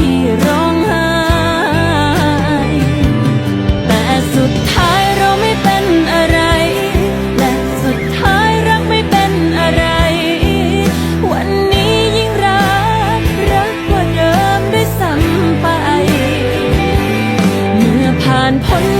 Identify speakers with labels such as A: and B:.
A: ที่ร้องไห้ แต่สุดท้ายเราไม่เป็นอะไร และสุดท้ายรักไม่เป็นอะไร วันนี้ยิ่งรัก รักกว่าเดิมด้วยซ้ไป เมื่อผ่านพ้น